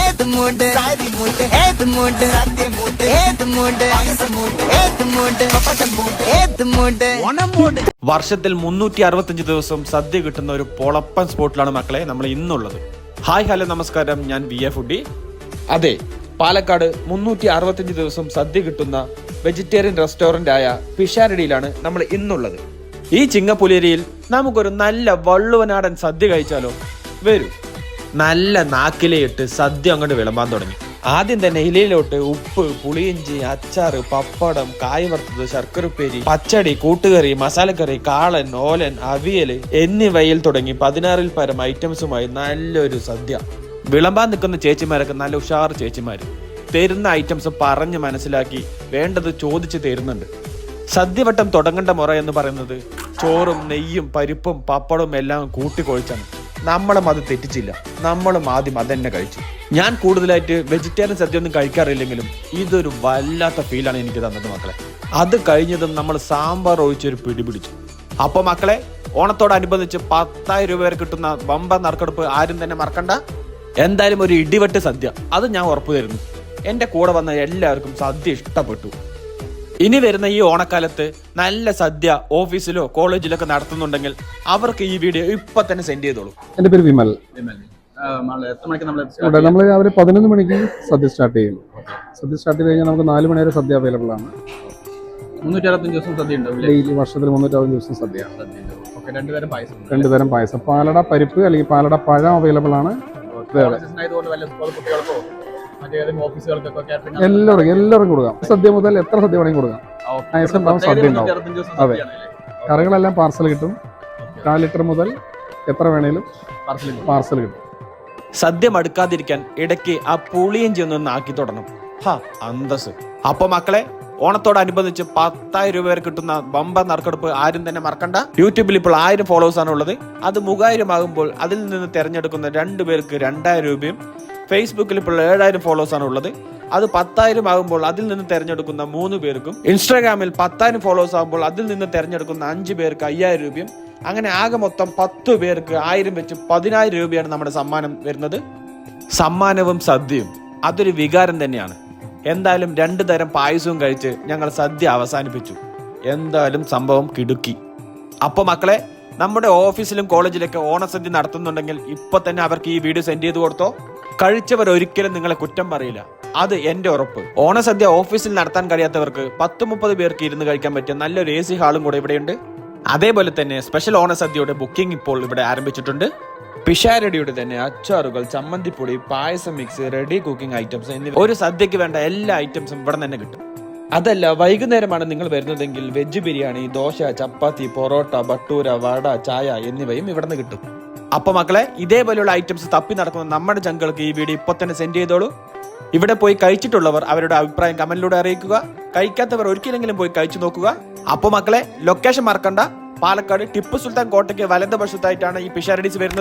ഏത് സാരി ഏത് സത്യം ഏത് ഏത് ഏത് ഓണം വർഷത്തിൽ മുന്നൂറ്റി അറുപത്തഞ്ച് ദിവസം സദ്യ കിട്ടുന്ന ഒരു പൊളപ്പൻ സ്പോട്ടിലാണ് മക്കളെ നമ്മൾ ഇന്നുള്ളത്. ഹായ് ഹലോ നമസ്കാരം. ഞാൻ വി എ ഫുഡി. അതെ പാലക്കാട് മുന്നൂറ്റി അറുപത്തഞ്ച് ദിവസം സദ്യ കിട്ടുന്ന വെജിറ്റേറിയൻ റെസ്റ്റോറന്റ് ആയ പിഷാരടിയിലാണ് നമ്മൾ ഇന്നുള്ളത്. ഈ ചിങ്ങപ്പുലേരിയിൽ നമുക്കൊരു നല്ല വള്ളുവനാടൻ സദ്യ കഴിച്ചാലോ? വരൂ. നല്ല നാക്കിലയിട്ട് സദ്യ അങ്ങോട്ട് വിളമ്പാൻ തുടങ്ങി. ആദ്യം തന്നെ ഇലയിലോട്ട് ഉപ്പ് പുളിയിഞ്ചി അച്ചാറ് പപ്പടം കായ് വറുത്തത് ശർക്കരപ്പേരി പച്ചടി കൂട്ടുകറി മസാലക്കറി കാളൻ ഓലൻ അവിയൽ എന്നിവയിൽ തുടങ്ങി പതിനാറിൽ പരം ഐറ്റംസുമായി നല്ലൊരു സദ്യ. വിളമ്പാൻ നിൽക്കുന്ന ചേച്ചിമാരൊക്കെ നല്ല ഉഷാർ ചേച്ചിമാർ തരുന്ന ഐറ്റംസ് പറഞ്ഞ് മനസ്സിലാക്കി വേണ്ടത് ചോദിച്ച് തരുന്നുണ്ട്. സദ്യവട്ടം തുടങ്ങേണ്ട മുറ എന്ന് പറയുന്നത് ചോറും നെയ്യും പരിപ്പും പപ്പടവും എല്ലാം കൂട്ടിക്കൊഴിച്ചാണ് നമ്മളും അത് തെറ്റിച്ചില്ല. നമ്മളും ആദ്യം അത് തന്നെ കഴിച്ചു. ഞാൻ കൂടുതലായിട്ട് വെജിറ്റേറിയൻ സദ്യ ഒന്നും കഴിക്കാറില്ലെങ്കിലും ഇതൊരു വല്ലാത്ത ഫീലാണ് എനിക്ക് തന്നത് മക്കളെ. അത് കഴിഞ്ഞതും നമ്മൾ സാമ്പാർ ഒഴിച്ചൊരു പിടി പിടിച്ചു. അപ്പൊ മക്കളെ ഓണത്തോടനുബന്ധിച്ച് പത്തായിരം രൂപ വരെ കിട്ടുന്ന ബമ്പ നറുക്കെടുപ്പ് ആരും തന്നെ മറക്കണ്ട. എന്തായാലും ഒരു ഇടിവെട്ട് സദ്യ. അത് ഞാൻ ഉറപ്പു തരുന്നു. എന്റെ കൂടെ വന്ന എല്ലാവർക്കും സദ്യ ഇഷ്ടപ്പെട്ടു. ഇനി വരുന്ന ഈ ഓണക്കാലത്ത് നല്ല സദ്യ ഓഫീസിലോ കോളേജിലോ ഒക്കെ നടത്തുന്നുണ്ടെങ്കിൽ അവർക്ക് ഈ വീഡിയോ ഇപ്പൊ തന്നെ സെൻഡ് ചെയ്തോളൂ. എന്റെ പേര് വിമൽ. എത്ര മണിക്ക് നമ്മൾ രാവിലെ പതിനൊന്ന് മണിക്ക് സദ്യ സ്റ്റാർട്ട് ചെയ്യും. സദ്യ സ്റ്റാർട്ട് ചെയ്ത് കഴിഞ്ഞാൽ നമുക്ക് നാല് മണി വരെ സദ്യ അവൈലബിൾ ആണ്. മുന്നൂറ്റി അറുപത്തഞ്ച് ദിവസം സദ്യ ഉണ്ടാവും ഡെയിലി വർഷത്തിൽ മുന്നൂറ്ററുപത് ദിവസം സദ്യ. രണ്ടുതരം രണ്ടുപേരും പായസം രണ്ട് തരം പായസം. പാലട പരിപ്പ് അല്ലെങ്കിൽ പാലട പഴം അവൈലബിൾ ആണ്. എല്ലാവർക്കും എല്ലാവർക്കും കൊടുക്കാം. സദ്യ മുതൽ എത്ര സദ്യ വേണമെങ്കിൽ കൊടുക്കാം. പായസം ഉണ്ടാവും സദ്യ ഉണ്ടാവും. അതെ. കറികളെല്ലാം പാർസൽ കിട്ടും. കാൽ ലിറ്റർ മുതൽ എത്ര വേണേലും പാർസൽ കിട്ടും. സദ്യ മടുക്കാതിരിക്കാൻ ഇടയ്ക്ക് ആ പുളിയും ചെന്നൊന്ന് ആക്കി തുടങ്ങും ഹാ അന്തസ് അപ്പൊ മക്കളെ ഓണത്തോടനുബന്ധിച്ച് പത്തായിരം രൂപ വരെ കിട്ടുന്ന ബമ്പ നറുക്കെടുപ്പ് ആരും തന്നെ മറക്കണ്ട. യൂട്യൂബിൽ ഇപ്പോൾ ആയിരം ഫോളോവേഴ്സ് ആണ് ഉള്ളത്. അത് മൂവായിരം ആകുമ്പോൾ അതിൽ നിന്ന് തിരഞ്ഞെടുക്കുന്ന രണ്ടു പേർക്ക് രണ്ടായിരം രൂപയും ഫേസ്ബുക്കിൽ ഇപ്പോൾ ഏഴായിരം ഫോളോവേഴ്സാണ് ഉള്ളത്. അത് പത്തായിരം ആകുമ്പോൾ അതിൽ നിന്ന് തിരഞ്ഞെടുക്കുന്ന മൂന്ന് പേർക്കും ഇൻസ്റ്റാഗ്രാമിൽ പത്തായിരം ഫോളോവേഴ്സ് ആകുമ്പോൾ അതിൽ നിന്ന് തിരഞ്ഞെടുക്കുന്ന അഞ്ച് പേർക്ക് അയ്യായിരം രൂപയും അങ്ങനെ ആകെ മൊത്തം പത്ത് പേർക്ക് ആയിരം വെച്ച് പതിനായിരം രൂപയാണ് നമ്മുടെ സമ്മാനം വരുന്നത്. സമ്മാനവും സദ്യയും. അതൊരു വികാരം തന്നെയാണ്. എന്തായാലും രണ്ടു തരം പായസവും കഴിച്ച് ഞങ്ങൾ സദ്യ അവസാനിപ്പിച്ചു. എന്തായാലും സംഭവം കിടുക്കി. അപ്പൊ മക്കളെ നമ്മുടെ ഓഫീസിലും കോളേജിലൊക്കെ ഓണസദ്യ നടത്തുന്നുണ്ടെങ്കിൽ ഇപ്പൊ തന്നെ അവർക്ക് ഈ വീഡിയോ സെൻഡ് ചെയ്ത് കൊടുത്തോ. കഴിച്ചവർ ഒരിക്കലും നിങ്ങളെ കുറ്റം പറയില്ല. അത് എന്റെ ഉറപ്പ്. ഓണസദ്യ ഓഫീസിൽ നടത്താൻ കഴിയാത്തവർക്ക് പത്ത് മുപ്പത് പേർക്ക് ഇരുന്ന് കഴിക്കാൻ പറ്റിയ നല്ലൊരു എ സി ഹാളും കൂടെ ഇവിടെയുണ്ട്. അതേപോലെ തന്നെ സ്പെഷ്യൽ ഓണസദ്യയുടെ ബുക്കിംഗ് ഇപ്പോൾ ഇവിടെ ആരംഭിച്ചിട്ടുണ്ട്. പിഷാരടിയുടെ തന്നെ അച്ചാറുകൾ ചമ്മന്തിപ്പൊടി പായസം മിക്സ് റെഡി കുക്കിംഗ് ഐറ്റംസ് എന്നിവ ഒരു സദ്യക്ക് വേണ്ട എല്ലാ ഐറ്റംസും ഇവിടെ തന്നെ കിട്ടും. അതല്ല വൈകുന്നേരമാണ് നിങ്ങൾ വരുന്നതെങ്കിൽ വെജ് ബിരിയാണി ദോശ ചപ്പാത്തി പൊറോട്ട ബട്ടൂര വട ചായ എന്നിവയും ഇവിടെ നിന്ന് കിട്ടും. അപ്പൊ മക്കളെ ഇതേപോലെയുള്ള ഐറ്റംസ് തപ്പി നടക്കുന്ന നമ്മുടെ ജങ്കൾക്ക് ഈ വീഡിയോ ഇപ്പൊ തന്നെ സെൻഡ് ചെയ്തോളൂ. ഇവിടെ പോയി കഴിച്ചിട്ടുള്ളവർ അവരുടെ അഭിപ്രായം കമന്റിലൂടെ അറിയിക്കുക. കഴിക്കാത്തവർ ഒരിക്കലെങ്കിലും പോയി കഴിച്ചു നോക്കുക. അപ്പൊ മക്കളെ ലൊക്കേഷൻ മറക്കണ്ട. പാലക്കാട് ടിപ്പു സുൽത്താൻ കോട്ടയ്ക്ക് വലതുവശത്തായിട്ടാണ് ഈ പിഷാരഡീസ് വരുന്നത്.